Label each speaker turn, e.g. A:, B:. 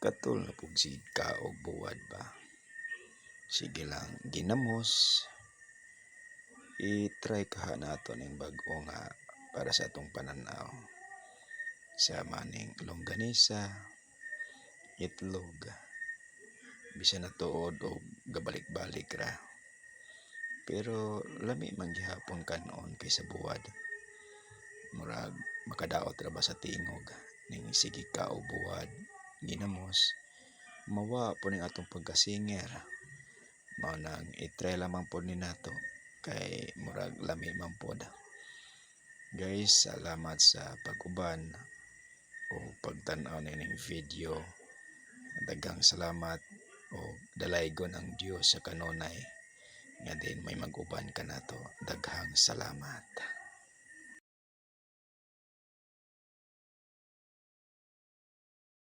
A: Katul na pug sigid ka og buwad ba. Sige lang ginamos. I-try kaha nato ning bag-o nga para sa atong pananaw. Sa maning longganisa, itlog, bisan na tuod og gabalik-balik ra. Pero lami man gihapon kanon kaysa buwad. Murag makadaot ra ba sa tingog ning sige ka og buwad ginamos. Mawa po ning atong pagkasinger. Mao nang i-try lamang pod ni nato kay murag lami man pod guys salamat sa pag-uban o pagtan-aw nining video. Daghang salamat o dalaygon ang Dios sa kanunay. Nga din may mag-uban kanato daghang salamat